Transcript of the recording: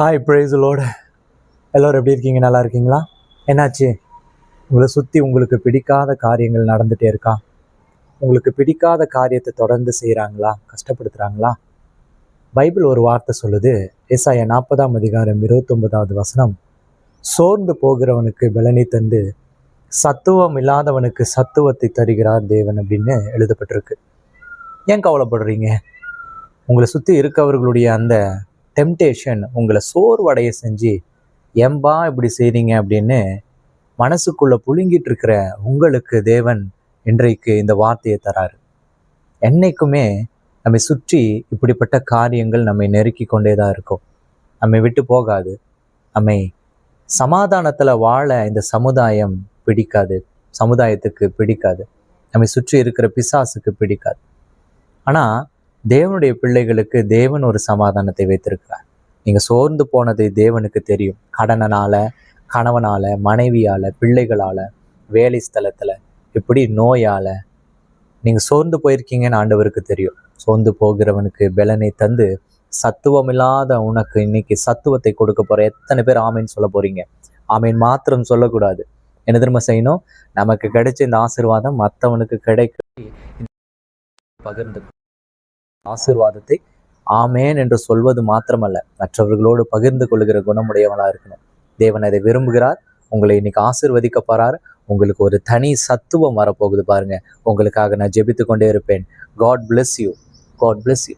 Hi price எல்லோரும் எப்படி இருக்கீங்க? நல்லா இருக்கீங்களா? என்னாச்சு? உங்களை சுற்றி உங்களுக்கு பிடிக்காத காரியங்கள் நடந்துகிட்டே இருக்கா? உங்களுக்கு பிடிக்காத காரியத்தை தொடர்ந்து செய்கிறாங்களா கஷ்டப்படுத்துகிறாங்களா பைபிள் ஒரு வார்த்தை சொல்லுது. ஏசாயா நாற்பதாம் அதிகாரம் இருபத்தொன்பதாவது வசனம். சோர்ந்து போகிறவனுக்கு பலனை தந்து சத்துவம் இல்லாதவனுக்கு சத்துவத்தை தருகிறார் தேவன் அப்படின்னு எழுதப்பட்டிருக்கு. ஏன் கவலைப்படுறீங்க? உங்களை சுற்றி இருக்கவர்களுடைய அந்த டெம்டேஷன் உங்களை சோர்வடைய செஞ்சு ஏம்பா இப்படி செய்கிறீங்க அப்படின்னு மனசுக்குள்ளே புழுங்கிட்டு இருக்கிற உங்களுக்கு தேவன் இன்றைக்கு இந்த வார்த்தையை தராரு. என்றைக்குமே நம்மை சுற்றி இப்படிப்பட்ட காரியங்கள் நம்மை நெருக்கி கொண்டே தான் இருக்கும். நம்மை விட்டு போகாது. நம்மை சமாதானத்தில் வாழ இந்த சமுதாயம் பிடிக்காது. சமுதாயத்துக்கு பிடிக்காது. நம்மை சுற்றி இருக்கிற பிசாசுக்கு பிடிக்காது. ஆனால் தேவனுடைய பிள்ளைகளுக்கு தேவன் ஒரு சமாதானத்தை வைத்திருக்கிறார். நீங்கள் சோர்ந்து போனது தேவனுக்கு தெரியும். கடனனால கணவனால மனைவியால பிள்ளைகளால வேலை ஸ்தலத்தில் இப்படி நோயால். நீங்கள் சோர்ந்து போயிருக்கீங்கன்னு ஆண்டவருக்கு தெரியும். சோர்ந்து போகிறவனுக்கு பலனை தந்து சத்துவம் இல்லாத உனக்கு இன்னைக்கு சத்துவத்தை கொடுக்க போகிற எத்தனை பேர் ஆமைன்னு சொல்ல போகிறீங்க ஆமீன் மாத்திரம் சொல்லக்கூடாது. என்ன திரும்ப செய்யணும்? நமக்கு கிடைச்ச இந்த ஆசீர்வாதம் மற்றவனுக்கு கிடைக்க பகிர்ந்து ஆசிர்வாதத்தை ஆமேன் என்று சொல்வது மாத்திரமல்ல மற்றவர்களோடு பகிர்ந்து கொள்கிற குணமுடையவனாக இருக்கணும். தேவன் அதை விரும்புகிறார் உங்களை இன்னைக்கு ஆசிர்வதிக்க போறார் உங்களுக்கு ஒரு தனி சத்துவம் வரப்போகுது பாருங்க. உங்களுக்காக நான் ஜெபித்து கொண்டே இருப்பேன். God bless you God bless you